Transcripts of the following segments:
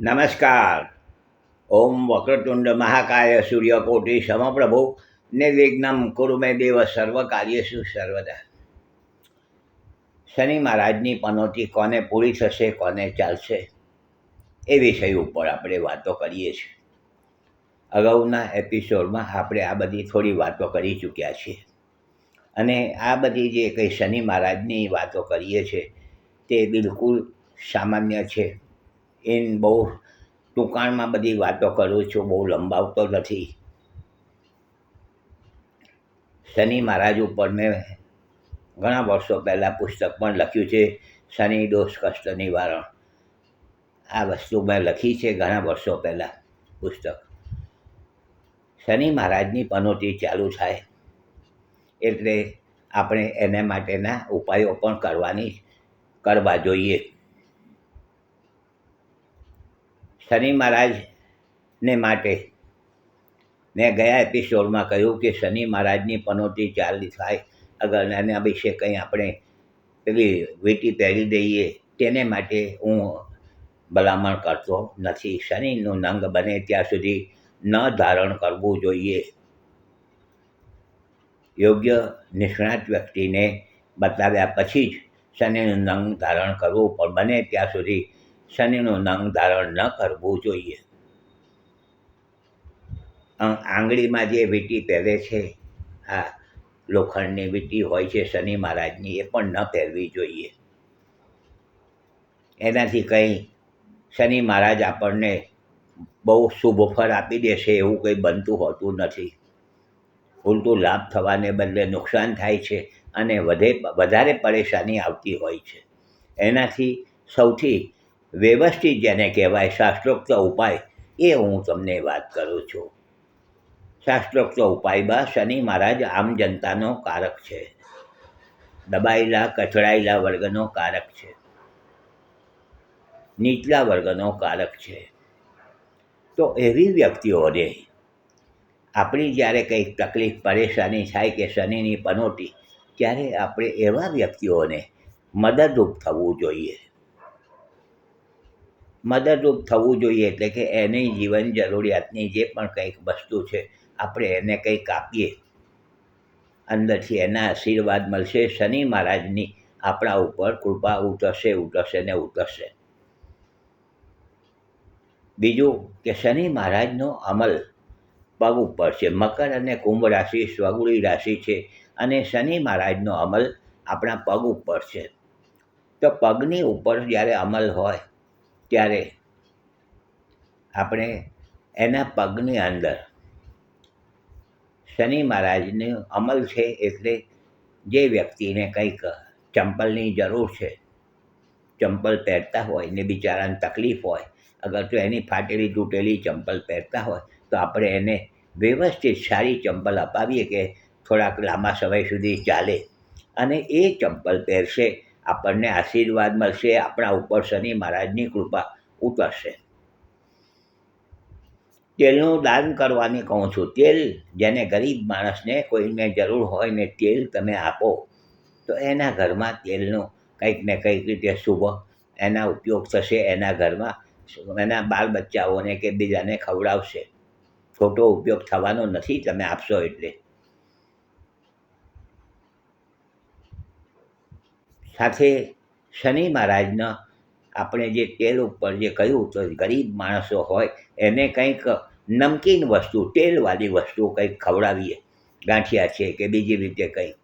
નમસ્કાર. ઓમ વક્રતુંડ મહાકાય સૂર્યકોટી સમપ્રભુ. નિર્વિઘ્નમ કુરુ મે દેવ સર્વ કાર્યસુ સર્વદા. શનિ મહારાજની પનોતી કોને પૂરી થશે, કોને ચાલશે? એ વિષય ઉપર આપણે વાતો કરીએ છીએ. અગાઉના એપિસોડમાં આપણે આ બધી થોડી વાતો કરી ચૂક્યા છીએ. અને આ બધી જે કંઈ શનિ મહારાજની વાતો કરીએ છીએ, તે બિલકુલ સામાન્ય છે. એન બહુ ટૂંકાણમાં બધી વાતો કરું છું, બહુ લંબાવતો નથી. શનિ મહારાજ ઉપર મેં ઘણા વર્ષો પહેલાં પુસ્તક પણ લખ્યું છે, શનિ દોષ કષ્ટ નિવારણ. આ વસ્તુ મેં લખી છે ઘણા વર્ષો પહેલાં પુસ્તક. શનિ મહારાજની પનોતી ચાલુ થાય એટલે આપણે એને માટેના ઉપાયો પણ કરવાની, કરવા જોઈએ. શનિ મહારાજને માટે મેં ગયા એપિસોડમાં કહ્યું કે શનિ મહારાજની પનોતી ચાલી થાય. અગર એના અભિષેક કંઈ આપણે પેલી વીંટી પહેરી દઈએ, તેને માટે હું ભલામણ કરતો નથી. શનિનું નંગ બને ત્યાં સુધી ન ધારણ કરવું જોઈએ. યોગ્ય નિષ્ણાત વ્યક્તિને બતાવ્યા પછી જ શનિનું નંગ ધારણ કરવું પણ બને ત્યાં સુધી શનિનું નંગ ધારણ ન કરવું જોઈએ. આંગળીમાં જે વીંટી પહેરે છે, હા, લોખંડની વીંટી હોય છે, શનિ મહારાજની, એ પણ ન પહેરવી જોઈએ. એનાથી કંઈ શનિ મહારાજ આપણને બહુ શુભ ફળ આપી દેશે એવું કંઈ બનતું હોતું નથી. ઉલટું લાભ થવાને બદલે નુકસાન થાય છે અને વધે, વધારે પરેશાની આવતી હોય છે. એનાથી સૌથી વ્યવસ્થિત જેને કહેવાય શાસ્ત્રોક્ત ઉપાય એ હું તમને વાત કરું છું. શાસ્ત્રોક્ત ઉપાયમાં શનિ મહારાજ આમ જનતાનો કારક છે. દબાયેલા કચડાયેલા વર્ગનો કારક છે. નીચલા વર્ગનો કારક છે. તો એવી વ્યક્તિઓને આપણી જ્યારે કંઈક તકલીફ, પરેશાની થાય કે શનિની પનોટી, ત્યારે આપણે એવા વ્યક્તિઓને મદદરૂપ થવું જોઈએ. મદદરૂપ થવું જોઈએ એટલે કે એની જીવન જરૂરિયાતની જે પણ કંઈક વસ્તુ છે, આપણે એને કંઈક આપીએ. અંદરથી એના આશીર્વાદ મળશે, શનિ મહારાજની આપણા ઉપર કૃપા ઉતરશે ઉતરશે ને ઉતરશે. બીજું કે શનિ મહારાજનો અમલ પગ ઉપર છે. મકર અને કુંભ રાશિ સ્વગુળી રાશિ છે અને શનિ મહારાજનો અમલ આપણા પગ ઉપર છે. તો પગની ઉપર જ્યારે અમલ હોય ત્યારે આપણે એના પગની અંદર શનિ મહારાજનો અમલ છે એટલે જે વ્યક્તિને કંઈક ચંપલની જરૂર છે, ચંપલ પહેરતા હોય ને બિચારાને તકલીફ હોય, અગર તો એની ફાટેલી તૂટેલી ચંપલ પહેરતા હોય, તો આપણે એને વ્યવસ્થિત સારી ચંપલ અપાવીએ કે થોડાક લાંબા સમય સુધી ચાલે. અને એ ચંપલ પહેરશે આપણને આશીર્વાદ મળશે, આપણા ઉપર શનિ મહારાજની કૃપા ઉતરશે. તેલનું દાન કરવાની કહું છું. તેલ જેને ગરીબ માણસને કોઈને જરૂર હોય ને તેલ તમે આપો, તો એના ઘરમાં તેલનું કંઈક ને કંઈક રીતે શુભ એના ઉપયોગ થશે, એના ઘરમાં એના બાળ બચ્ચાઓને કે બીજાને ખવડાવશે. ખોટો ઉપયોગ થવાનો નથી, તમે આપશો એટલે. સાથે શનિ મહારાજના આપણે જે તેલ ઉપર જે કહ્યું તો ગરીબ માણસો હોય, એને કંઈક નમકીન વસ્તુ, તેલવાળી વસ્તુ કંઈક ખવડાવીએ. ગાંઠિયા છે કે બીજી રીતે કંઈક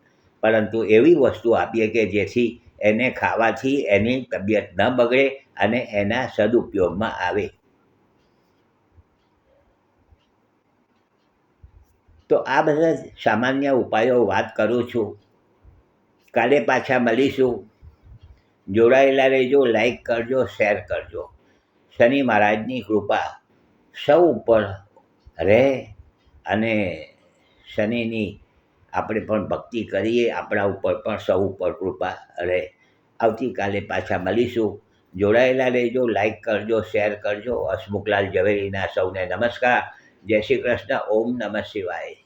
પરંતુ એવી વસ્તુ આપીએ કે જેથી એને ખાવાથી એની તબિયત ન બગડે અને એના સદુપયોગમાં આવે. તો આ બધા સામાન્ય ઉપાયો વાત કરું છું. કાલે પાછા મળીશું. જોડાયેલા રહેજો લાઈક કરજો શેર કરજો. શનિ મહારાજની કૃપા સૌ ઉપર રહે અને શનિની આપણે પણ ભક્તિ કરીએ, આપણા ઉપર પણ સૌ ઉપર કૃપા રહે. આવતીકાલે પાછા મળીશું. જોડાયેલા રહેજો લાઈક કરજો શેર કરજો. હસમુખલાલ ઝવેરીના સૌને નમસ્કાર. જય શ્રી કૃષ્ણ. ઓમ નમઃ શિવાય.